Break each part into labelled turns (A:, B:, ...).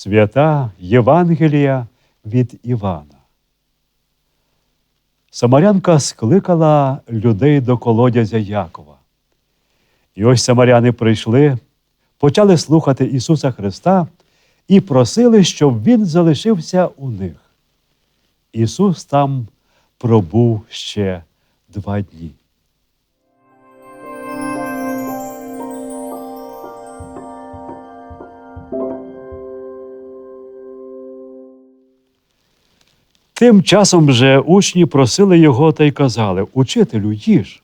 A: Свята Євангелія від Івана. Самарянка скликала людей до колодязя Якова. І ось самаряни прийшли, почали слухати Ісуса Христа і просили, щоб Він залишився у них. Ісус там пробув ще два дні. Тим часом же учні просили його та й казали Учителю, їж.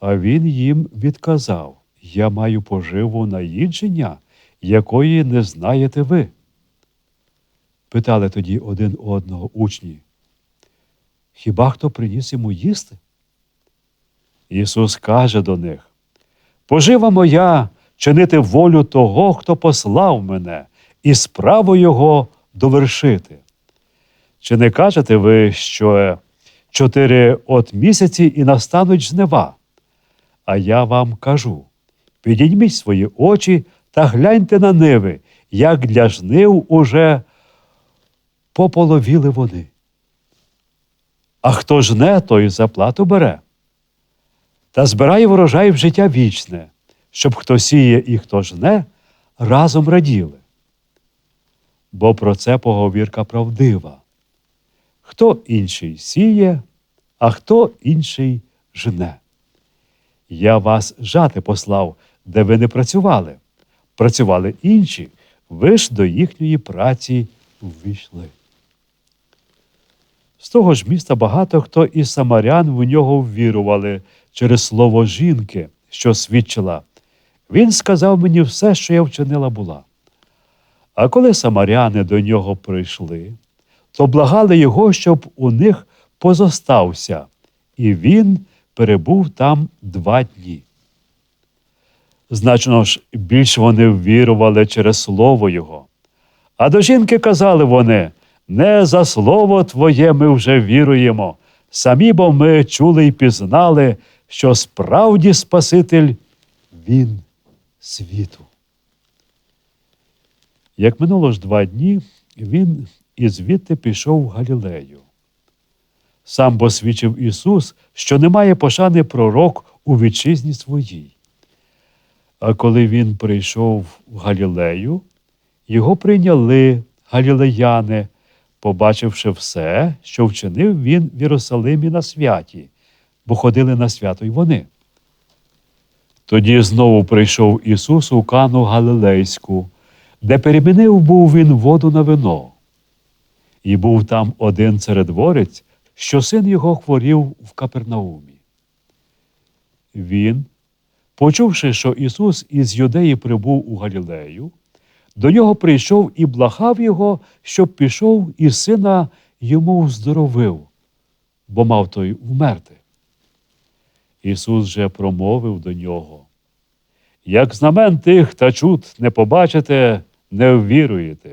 A: А він їм відказав Я маю поживу наїдження, якої не знаєте ви. Питали тоді один одного учні. Хіба хто приніс йому їсти? Ісус каже до них: Пожива моя чинити волю того, хто послав мене, і справу Його довершити. Чи не кажете ви, що чотири от місяці і настануть жнива? А я вам кажу: підійміть свої очі та гляньте на ниви, як для жнив уже пополовіли вони. А хто жне, той заплату бере. Та збирає врожай в життя вічне, щоб хто сіє і хто жне, разом раділи. Бо про це поговірка правдива. Хто інший сіє, а хто інший жне. Я вас жати послав, де ви не працювали. Працювали інші, ви ж до їхньої праці ввійшли. З того ж міста багато хто із самарян в нього ввірували через слово жінки, що свідчила. Він сказав мені все, що я вчинила була. А коли самаряни до нього прийшли, то благали його, щоб у них позостався, і він перебув там два дні. Значно ж, більш вони ввірували через слово Його. А до жінки казали вони не за слово Твоє ми вже віруємо, самі бо ми чули і пізнали, що справді Спаситель Він світу. Як минуло ж два дні, він і звідти пішов в Галілею. Сам бо свідчив Ісус, що немає пошани пророк у вітчизні своїй. А коли він прийшов в Галілею, його прийняли галілеяни, побачивши все, що вчинив він в Єрусалимі на святі, бо ходили на свято й вони. Тоді знову прийшов Ісус у Кану Галилейську, де перемінив був він воду на вино. І був там один царедворець, що син його хворів в Капернаумі. Він, почувши, що Ісус із Юдеї прибув у Галілею, до нього прийшов і благав його, щоб пішов і сина йому вздоровив, бо мав той вмерти. Ісус же промовив до нього. Як знамен тих та чуд не побачите, не ввіруєте.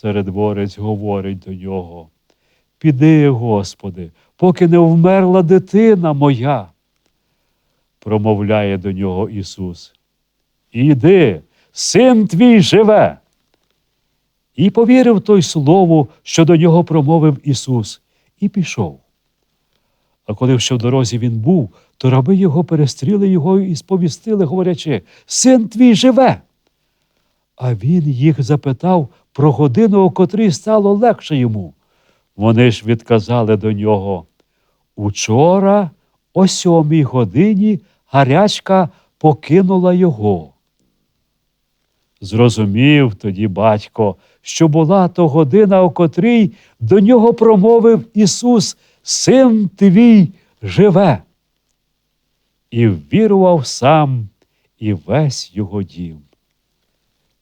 A: Царедворець говорить до нього. Піди, Господи, поки не вмерла дитина моя. Промовляє до нього Ісус. Іди, син твій живе. І повірив той слову, що до нього промовив Ісус, і пішов. А коли ще в дорозі він був, то раби його перестріли його і сповістили, говорячи, Син твій живе. А він їх запитав про годину, о котрій стало легше йому. Вони ж відказали до нього. Учора о сьомій годині гарячка покинула його. Зрозумів тоді батько, що була то година, о котрій до нього промовив Ісус, Син твій живе. І ввірував сам і весь його дім.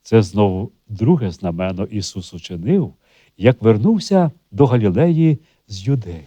A: Це знову друге знамено Ісус учинив, як вернувся до Галілеї з юдеї.